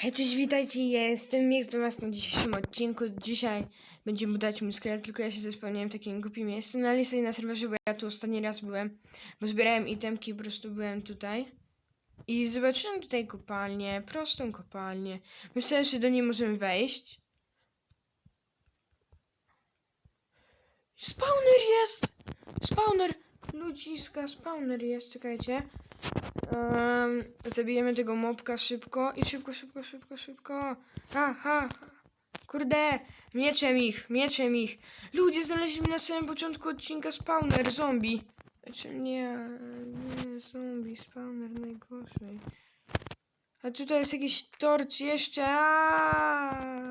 Hej, cześć, witajcie, jestem Mix do was na dzisiejszym odcinku. Dzisiaj będziemy budować mój sklep, tylko ja się zespełniałem w takim głupim miejscu na listy i na serwerze, bo ja tu ostatni raz byłem, bo zbierałem itemki, po prostu byłem tutaj. I zobaczyłem tutaj kopalnię, prostą kopalnię. Myślałem, że do niej możemy wejść. Spawner jest! Spawner! Ludziska, spawner jest, czekajcie. Um, zabijemy tego mobka szybko i szybko, szybko, szybko, szybko. Ha, ha. Kurde, mieczem ich, mieczem ich. Ludzie znaleźli na samym początku odcinka spawner, zombie. Znaczy nie, nie, zombie, spawner najgorzej. A tutaj jest jakiś torcz jeszcze. Aaaa.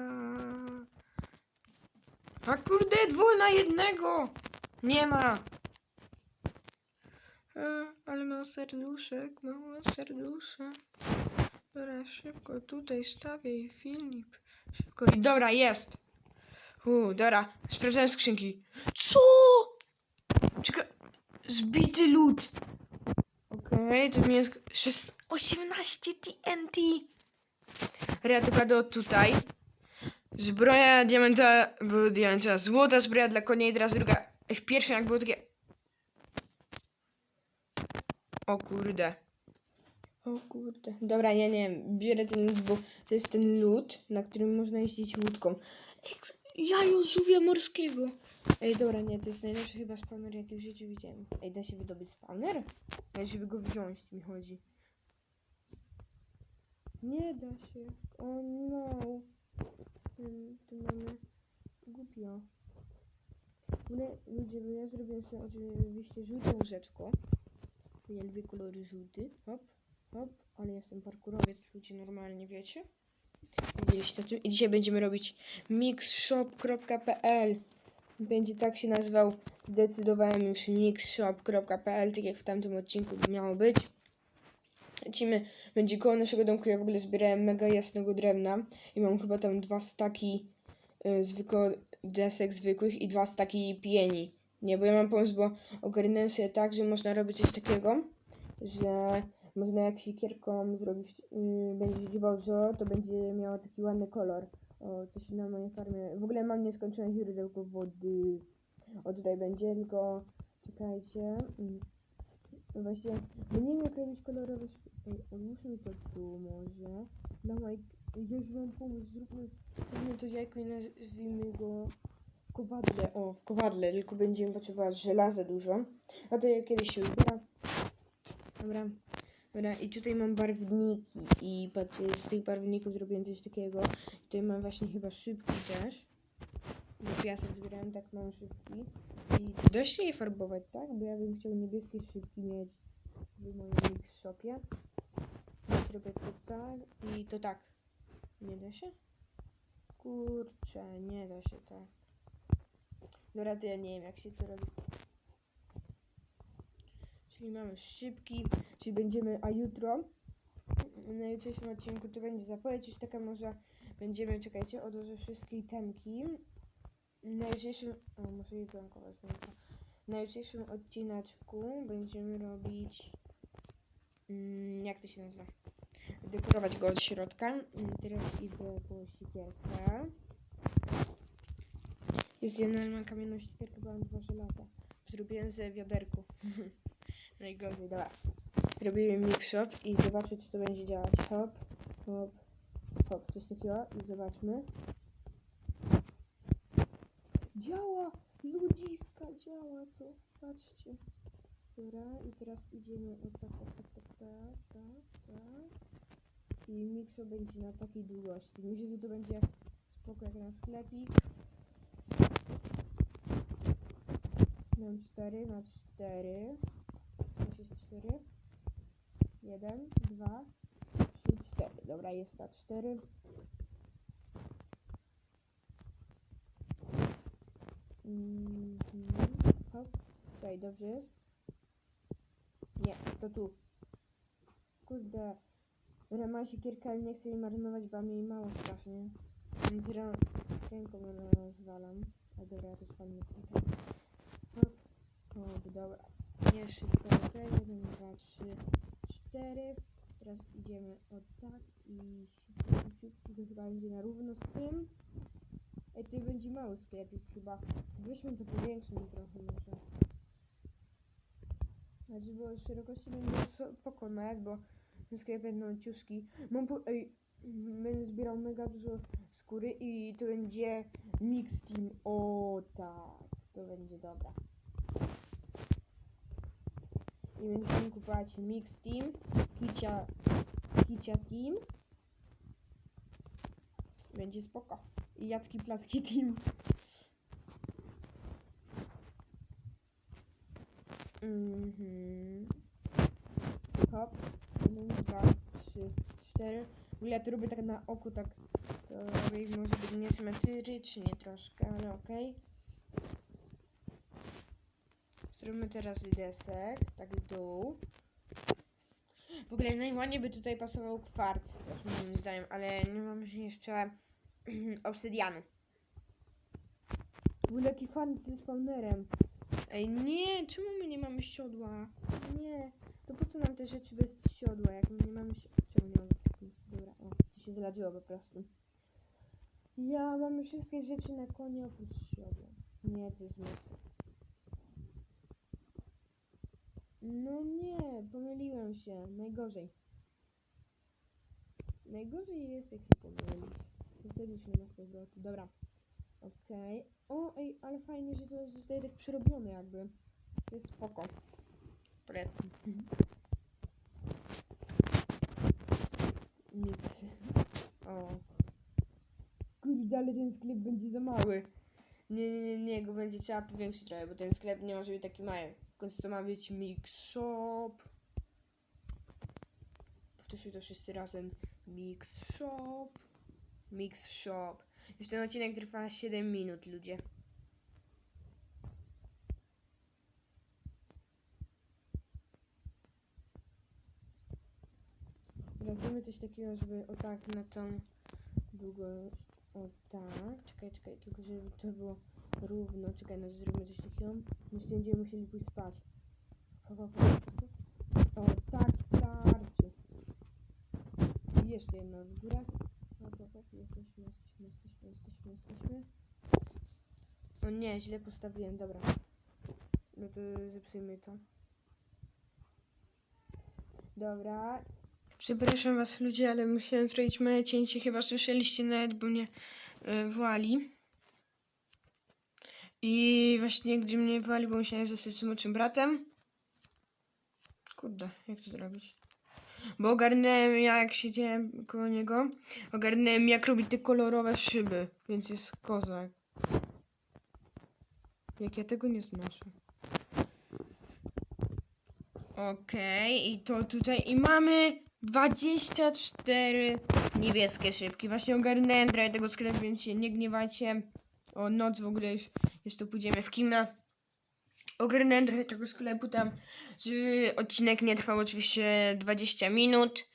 A kurde, dwóch na jednego. Nie ma. Ale mało serduszek, mało serduszek. Dobra, szybko tutaj stawię i Filip. Szybko. I dobra, jest. U, dobra, sprawdzałem skrzynki. Co? Czekaj. Zbity lód. Okej, to mi jest szes- 18 TNT. Kładę od tutaj. Zbroja diamenta, diamenta, złota zbroja dla konia i teraz druga. W pierwszym jak było takie o kurde. O kurde. Dobra, ja nie wiem. Biorę ten lód, bo to jest ten lód, na którym można jeździć łódką. Eks- Jajo żółwia morskiego. Ej, dobra, nie, to jest najlepszy chyba spawner, jaki w życiu widziałem. Ej, da się wydobyć spawner? Ej, żeby go wziąć, mi chodzi. Nie da się. O no. Hmm, tu mamy głupio. Ludzie, bo ja zrobiłem sobie oczywiście żółtą łóżeczko. Bo Ja lubię kolory żółty. Hop, hop. Ale jestem parkurowiec, ludzie normalnie wiecie. Widzieliście tym. I dzisiaj będziemy robić mixshop.pl Będzie tak się nazywał. Zdecydowałem już mixshop.pl tak jak w tamtym odcinku miało być. Lecimy. Będzie koło naszego domku. Ja w ogóle zbierałem mega jasnego drewna. I mam chyba tam dwa staki y, zwykłe desek zwykłych i dwa staki pieni. Nie, bo ja mam pomysł, bo ogarnąłem sobie tak, że można robić coś takiego, że można jak siekierką zrobić, yy, będzie dziubał żo, to będzie miało taki ładny kolor. O, coś na mojej farmie. W ogóle mam nieskończone źródełko wody. O, tutaj będzie, tylko czekajcie. Mm. Właśnie, nie wiem jak robić kolorowe odłóżmy to tu może. Na moj... Ja już mam pomysł, zróbmy to jajko i nazwijmy go kowadle. O, w kowadle, tylko będziemy potrzebować żelaza dużo. A to ja kiedyś się ubieram. Dobra. Dobra, i tutaj mam barwniki i z tych barwników zrobiłem coś takiego. Tutaj mam właśnie chyba szybki też. Bo piasek zbierałem, tak mam szybki. I da się je farbować, tak? Bo ja bym chciał niebieskie szybki mieć w moim shopie. Więc robię to tak i to tak. Nie da się? Kurczę, nie da się tak. Dobra, to ja nie wiem jak się to robi. Czyli mamy szybki, czyli będziemy, a jutro na jutrzejszym odcinku to będzie zapowiedź już taka może będziemy, czekajcie, odłożę wszystkie temki. Na jutrzejszym, o może jedzonko wezmę. to. Na jutrzejszym odcineczku będziemy robić, mm, jak to się nazywa? Dekorować go od środka. Mm, Teraz idę po siekierkę. Jest jedna mam kamienną siekierkę, bo dwa żelaza. Zrobiłem ze wiaderku. Najgorzej, dobra. Robimy mix shop i zobaczę, czy to będzie działać. Hop, hop, hop, coś takiego i zobaczmy. Działa! Ludziska, działa to. Patrzcie. Dobra, i teraz idziemy o tak, tak, tak, tak, tak, tak, tak. I shop będzie na takiej długości. Myślę, że to będzie spoko jak na sklepik. Mam 4 na 4. Już jest 4. 1, 2, 3, 4. Dobra, jest na 4. Mhm. Hop. Tutaj dobrze jest. Nie, to tu. Kurde. Dobra, ma siekierka, ale nie chcę jej marnować, bo jej mało strasznie. Więc rę ręką ją rozwalam. A dobra, spalę. Hop. Hop, dobra. Jest wszystko ok. 1, 2, 3, 4. Teraz idziemy od tak i to chyba będzie na równo z tym. Ej, tutaj będzie mały sklepik chyba. Weźmy to powiększmy trochę może. Znaczy, bo szerokości będzie spoko nawet, bo ten sklep będą ciuszki. Mam po... Ej, będę zbierał mega dużo skóry i to będzie mix team. O tak, to będzie dobra. I będziemy kupować mix team, kicia, kicia team. Będzie spoko. I Jacki Placki team. Mhm. Hop. Jeden, dwa, trzy, cztery. W ogóle ja to robię tak na oku, tak to robię, może być niesymetrycznie troszkę, ale okej. Zrobimy teraz desek, tak w dół. W ogóle najładniej by tutaj pasował kwarc, też moim zdaniem, ale nie mam jeszcze obsydianu. Był taki fan ze spawnerem. Ej, nie, czemu my nie mamy siodła? Nie, to po co nam te rzeczy bez siodła, jak my nie mamy siodła? Czemu nie mamy siodła? Dobra, o, to się zladziło po prostu. Ja mamy wszystkie rzeczy na konie oprócz siodła. Nie, to jest mis. No nie, pomyliłem się. Najgorzej. Najgorzej jest, jak się pomylić. Wtedy już nie ma powrotu. Dobra. Okej. O, ej, ale fajnie, że to zostaje tak przerobione jakby. To jest spoko. Polecam. Nic. O. Kurde, ale ten sklep będzie za mały. Nie, nie, nie, nie, go będzie trzeba powiększyć trochę, bo ten sklep nie może być taki mały. W końcu to ma być mix shop. Powtórzmy to wszyscy razem. Mix shop. Mix shop. Już ten odcinek trwa 7 minut, ludzie. Zrobimy coś takiego, żeby o tak na tą długość. O tak. Czekaj, czekaj, tylko żeby to było równo. Czekaj, no zrobimy coś takiego. Już nie będziemy musieli pójść spać. Hop, hop, hop. O tak, starczy. I jeszcze jedno w górę. Hop, hop, hop. Jesteśmy, jesteśmy, jesteśmy, jesteśmy, jesteśmy. O nie, źle postawiłem, dobra. No to zepsujmy to. Dobra. Przepraszam was ludzie, ale musiałem zrobić małe cięcie. Chyba słyszeliście nawet, bo mnie y, wali. I właśnie gdy mnie wali, bo musiałem zostać z młodszym bratem. Kurde, jak to zrobić? Bo ogarnąłem, ja jak siedziałem koło niego, ogarnąłem jak robić te kolorowe szyby, więc jest kozak. Jak ja tego nie znoszę. Okej, i to tutaj, i mamy 24 niebieskie szybki. Właśnie ogarnąłem trochę tego sklepu, więc się nie gniewajcie. O, noc w ogóle już, tu pójdziemy w kimę. Ogarnąłem trochę tego sklepu tam, żeby odcinek nie trwał oczywiście 20 minut,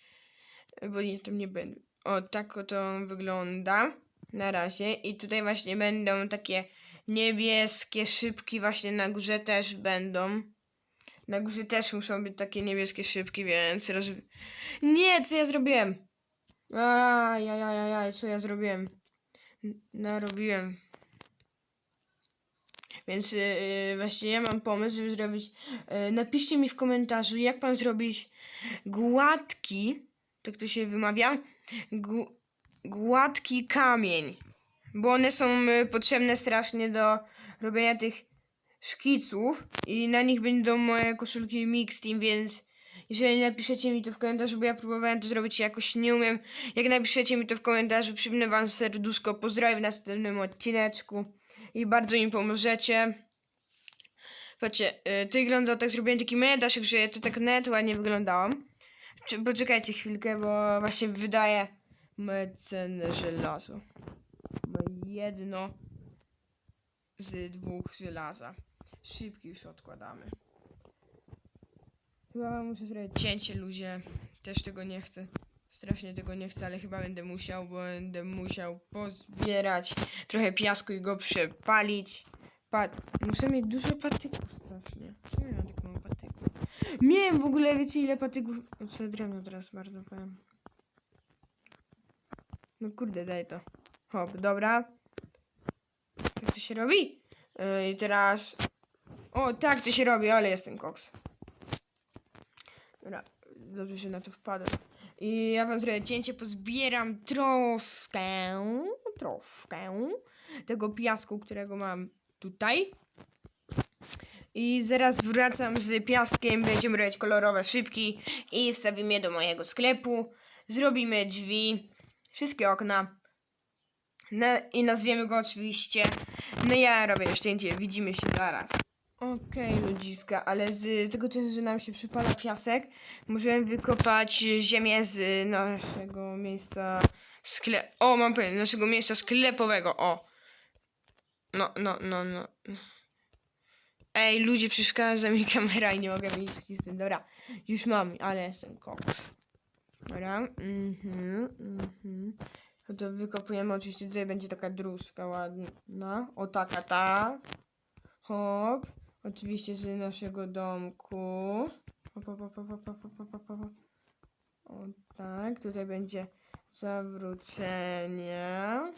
bo nie, tam nie będę. O, tak to wygląda na razie. I tutaj właśnie będą takie niebieskie szybki, właśnie na górze też będą. Na górze też muszą być takie niebieskie szybki, więc roz... Nie, co ja zrobiłem? Ajajajaj, co ja zrobiłem? Narobiłem. Więc yy, właśnie ja mam pomysł, żeby zrobić. Yy, napiszcie mi w komentarzu, jak pan zrobić gładki, tak to się wymawia, gładki kamień. Bo one są y, potrzebne strasznie do robienia tych szkiców i na nich będą moje koszulki Mix Team, więc jeżeli napiszecie mi to w komentarzu, bo ja próbowałem to zrobić jakoś nie umiem, jak napiszecie mi to w komentarzu, przypnę wam serduszko, pozdrawiam w następnym odcineczku i bardzo mi pomożecie. Patrzcie, y, to wyglądało tak, zrobiłem taki medaszek, że to tak net ładnie wyglądało. Czy, poczekajcie chwilkę, bo właśnie wydaje cenne żelazo. Jedno z dwóch żelaza. Szybki już odkładamy. Chyba muszę zrobić cięcie ludzie. Też tego nie chcę. Strasznie tego nie chcę, ale chyba będę musiał, bo będę musiał pozbierać trochę piasku i go przepalić. Pa muszę mieć dużo patyków strasznie. Czemu ja mam tak mało patyków? Miałem w ogóle, wiecie ile patyków... Co drewno teraz bardzo powiem. No kurde, daj to. Hop, dobra. Tak to się robi? Yy, I teraz... O, tak to się robi, ale jest ten koks. Dobra, dobrze, że na to wpadłem. I ja wam zrobię cięcie, pozbieram troszkę, troszkę tego piasku, którego mam tutaj. I zaraz wracam z piaskiem, będziemy robić kolorowe szybki i wstawimy je do mojego sklepu. Zrobimy drzwi, wszystkie okna. No, I nazwiemy go oczywiście. No ja robię cięcie, widzimy się zaraz. Okej, ludziska, ale z tego czasu, że nam się przypala piasek, możemy wykopać ziemię z naszego miejsca skle... O, mam pewien, naszego miejsca sklepowego, o. No, no, no, no. Ej, ludzie, przeszkadza mi kamera i nie mogę nic wcisnąć. Dobra, już mam, ale jestem koks. Dobra, mhm, mhm. No to wykopujemy, oczywiście tutaj będzie taka dróżka ładna. O, taka, ta. Hop. Oczywiście z naszego domku. Op, op, op, op, op, op, op, op. O tak, tutaj będzie zawrócenie.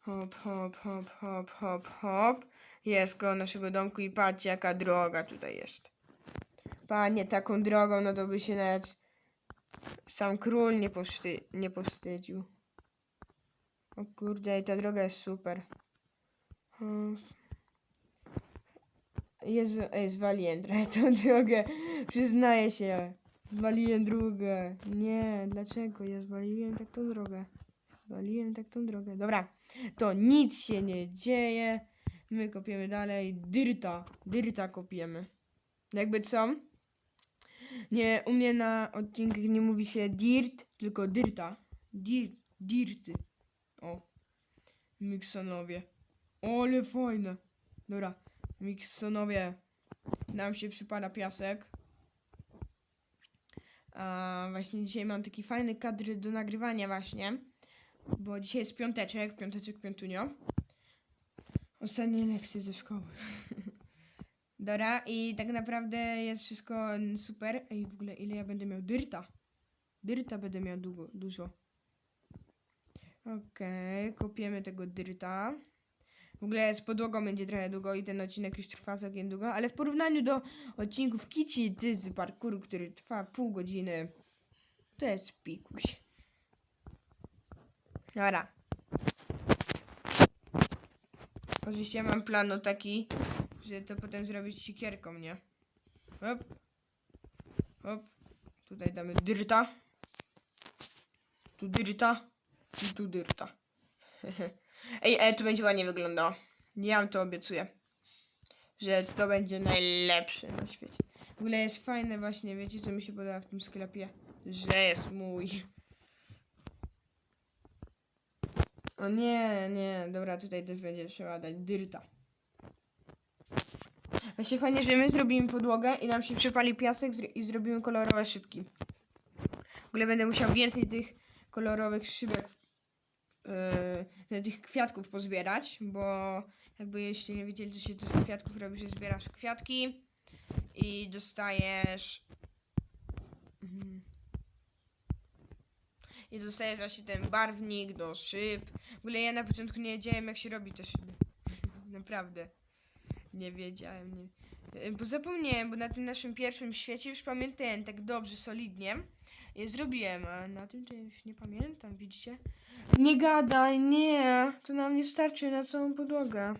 Hop, hop, hop, hop, hop, hop. Jest koło naszego domku i patrzcie jaka droga tutaj jest. Panie, taką drogą no to by się nawet sam król nie, powsty nie. O kurde, i ta droga jest super. Hop. Jezu, ej, zwaliłem trochę tą drogę. Przyznaję się. Zwaliłem drogę. Nie, dlaczego? Ja zwaliłem tak tą drogę. Zwaliłem tak tą drogę. Dobra, to nic się nie dzieje. My kopiemy dalej. Dyrta. Dyrta kopiemy. Jakby co? Nie, u mnie na odcinkach nie mówi się dirt, tylko dyrta. Dirt, dirty. O. Miksonowie. Ale fajne. Dobra. Miksonowie. Nam się przypada piasek. A właśnie dzisiaj mam taki fajny kadr do nagrywania właśnie. Bo dzisiaj jest piąteczek, piąteczek, piątunio. Ostatnie lekcje ze szkoły. Dobra, i tak naprawdę jest wszystko super. Ej, w ogóle ile ja będę miał dyrta? Dyrta będę miał długo, dużo. Okej, kopiemy tego dyrta. W ogóle z podłogą będzie trochę długo i ten odcinek już trwa całkiem długo, ale w porównaniu do odcinków Kici Ty z parkouru, który trwa pół godziny, to jest pikuś. Dobra. Oczywiście mam plan taki, że to potem zrobić sikierką, nie? Hop. Hop. Tutaj damy dyrta. Tu dyrta. I tu dyrta. Ej, e, to będzie ładnie wyglądało. Ja wam to obiecuję. Że to będzie najlepsze na świecie. W ogóle jest fajne właśnie, wiecie co mi się podoba w tym sklepie? Że jest mój. O nie, nie, dobra, tutaj też będzie trzeba dać dyrta. Właśnie fajnie, że my zrobimy podłogę i nam się przypali piasek i zrobimy kolorowe szybki. W ogóle będę musiał więcej tych kolorowych szybek, yy, tych kwiatków pozbierać, bo jakby jeśli nie wiedzieli, to się to z kwiatków robi, że zbierasz kwiatki i dostajesz... Mhm. I dostajesz właśnie ten barwnik do szyb. W ogóle ja na początku nie wiedziałem, jak się robi te szyby. Naprawdę. Nie wiedziałem, nie. Y, Bo zapomniałem, bo na tym naszym pierwszym świecie już pamiętałem tak dobrze, solidnie. Zrobiłem, na tym to już nie pamiętam, widzicie? Nie gadaj, nie. To nam nie starczy na całą podłogę.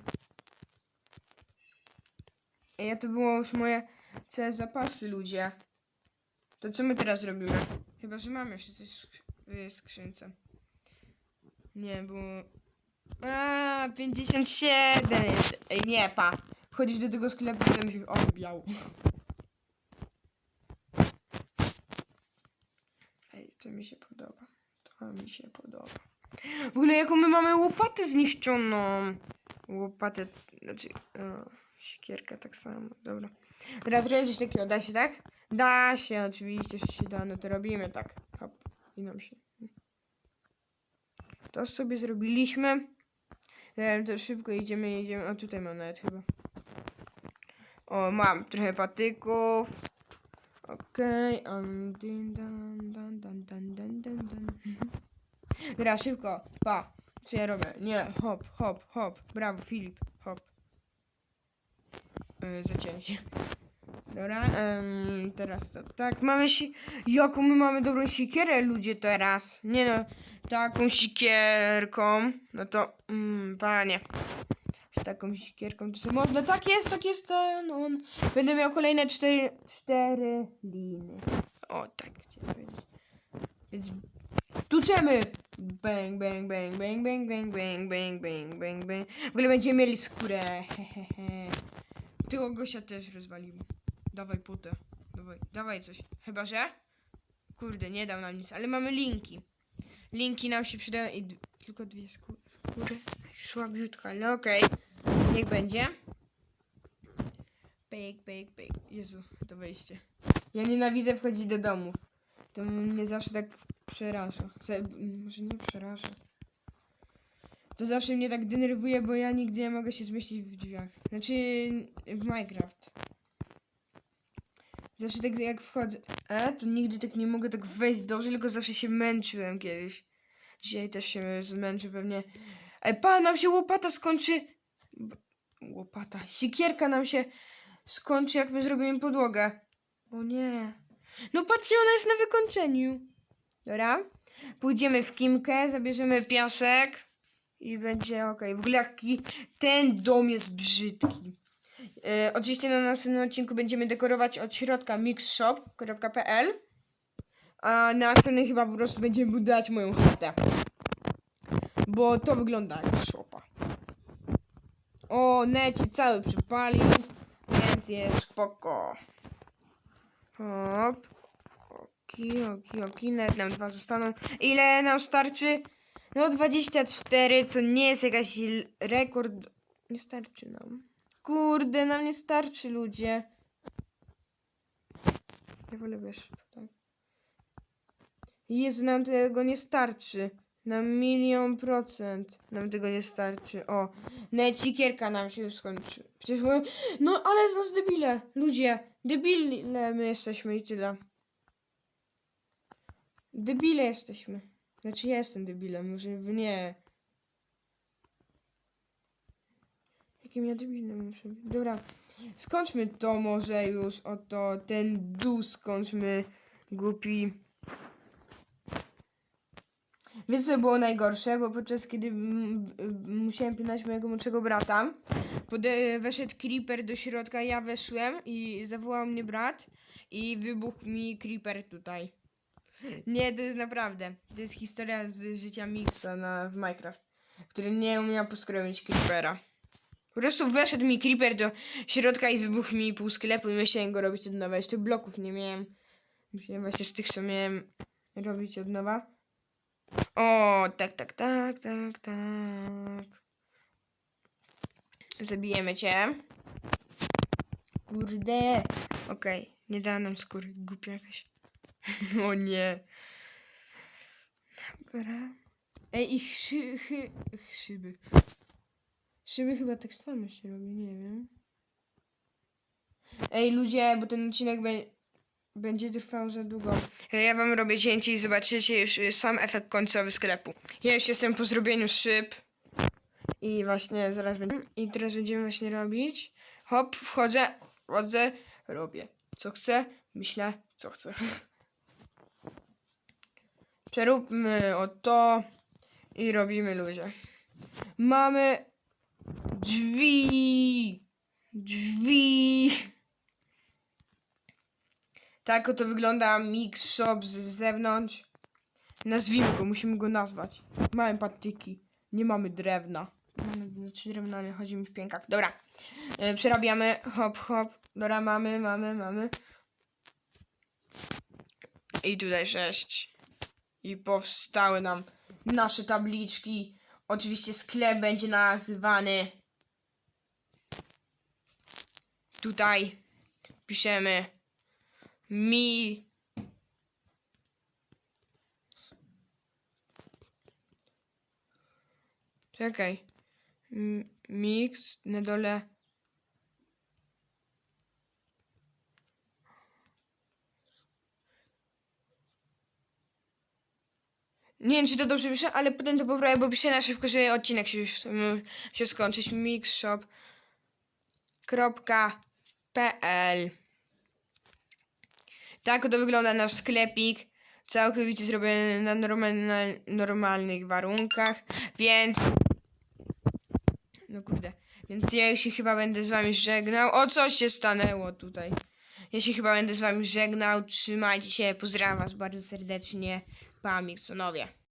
Ej, to było już moje całe zapasy, ludzie. To co my teraz robimy? Chyba, że mamy jeszcze coś w skrzy- w skrzynce. Nie, bo... A, 57 jest. Ej, nie, pa. Wchodzisz do tego sklepu i myślisz, o, biało. Ej, to mi się podoba. To mi się podoba. W ogóle jaką my mamy łopatę zniszczoną. Łopatę, znaczy, o, siekierka tak samo, dobra. Teraz zrobię coś takiego, da się tak? Da się, oczywiście, że się da, no to robimy tak. Hop, i nam się. To sobie zrobiliśmy. Wiem, to szybko idziemy, idziemy. O, tutaj mam nawet chyba. O, mam trochę patyków. Okej, okay. dan, dan, dan, dan, dan, dan. Gra szybko. Pa. Co ja robię? Nie. Hop, hop, hop. Brawo, Filip. Hop. Yy, zacięcie. Dobra, em, teraz to tak, mamy si... Jaką my mamy dobrą sikierę, ludzie, teraz? Nie no, taką sikierką, no to, mm, panie. Z taką sikierką to sobie można, tak jest, tak jest, ten on. Będę miał kolejne cztery, cztery liny. O, tak chciałem powiedzieć. Więc tuczemy! Bang, bang, bang, bang, bang, bang, bang, bang, bang, bang, bang. W ogóle będziemy mieli skórę, hehehe. Tego gościa też rozwalimy. Dawaj putę. Dawaj, dawaj coś. Chyba, że? Kurde, nie dał nam nic, ale mamy linki. Linki nam się przydają i tylko dwie skóry. Słabiutko, ale okej. Niech będzie. Pyk, pyk, pyk. Jezu, to wejście. Ja nienawidzę wchodzić do domów. To mnie zawsze tak przeraża. Ze- m, Może nie przeraża. To zawsze mnie tak denerwuje, bo ja nigdy nie mogę się zmieścić w drzwiach. Znaczy w Minecraft. Zawsze tak jak wchodzę, e, to nigdy tak nie mogę tak wejść dobrze, tylko zawsze się męczyłem kiedyś. Dzisiaj też się zmęczę pewnie. Ej, pa, nam się łopata skończy. Łopata. Sikierka nam się skończy, jak my zrobimy podłogę. O nie. No patrzcie, ona jest na wykończeniu. Dobra. Pójdziemy w Kimkę, zabierzemy piasek i będzie ok. W ogóle jaki ten dom jest brzydki. E, oczywiście na następnym odcinku będziemy dekorować od środka mixshop.pl a na następnym chyba po prostu będziemy budować moją chatę. Bo to wygląda jak shopa. O, neci cały przypalił, więc jest spoko. Hop. Oki, oki, oki, net nam dwa zostaną. Ile nam starczy? No 24 to nie jest jakaś rekord. Nie starczy nam. Kurde, nam nie starczy ludzie. Ja wolę wiesz, tak. Jezu, nam tego nie starczy. Na milion procent nam tego nie starczy. O, nawet sikierka nam się już skończy. Przecież my... No, ale z nas debile. Ludzie, debile my jesteśmy i tyle. Debile jesteśmy. Znaczy ja jestem debilem, może wy nie. Jakim ja debilem muszę być? Dobra, skończmy to może już, oto ten dół skończmy, głupi. Wiecie co było najgorsze? Bo podczas kiedy musiałem pilnować mojego młodszego brata, pode- weszedł creeper do środka, ja weszłem i zawołał mnie brat i wybuchł mi creeper tutaj. Nie, to jest naprawdę. To jest historia z życia Mixa na, w Minecraft, który nie umiał poskromić creepera. Po prostu weszedł mi creeper do środka i wybuchł mi pół sklepu i musiałem go robić od nowa. Jeszcze bloków nie miałem. Musiałem właśnie z tych, co miałem robić od nowa. O, tak, tak, tak, tak, tak. Zabijemy cię. Kurde. Okej, nie dała nam skóry. Głupia jakaś. o nie. Dobra. Ej, ich szy, chy, szyby. Szyby chyba tak samo się robi, nie wiem. Ej, ludzie, bo ten odcinek be, będzie trwał za długo. Ja wam robię cięcie i zobaczycie już y, sam efekt końcowy sklepu. Ja już jestem po zrobieniu szyb. I właśnie zaraz będziemy. I teraz będziemy właśnie robić. Hop, wchodzę, wchodzę, robię. Co chcę, myślę, co chcę. Przeróbmy o to i robimy ludzie. Mamy drzwi. Drzwi. Tak oto wygląda mix shop z zewnątrz. Nazwijmy go, musimy go nazwać. Mamy patyki, nie mamy drewna. Znaczy drewna, ale chodzi mi w piękach. Dobra, e, przerabiamy. Hop, hop. Dobra, mamy, mamy, mamy. I tutaj sześć. I powstały nam nasze tabliczki. Oczywiście sklep będzie nazywany. Tutaj piszemy mi. Czekaj. Mix na dole. Nie wiem, czy to dobrze piszę, ale potem to poprawię, bo piszę na szybko, że odcinek się już się skończyć. mixshop.pl Tak to wygląda nasz sklepik. Całkowicie zrobiony na normalna, normalnych warunkach, więc... No kurde. Więc ja już się chyba będę z wami żegnał. O, coś się stanęło tutaj. Ja się chyba będę z wami żegnał. Trzymajcie się. Pozdrawiam was bardzo serdecznie. Pa, Miksonowie.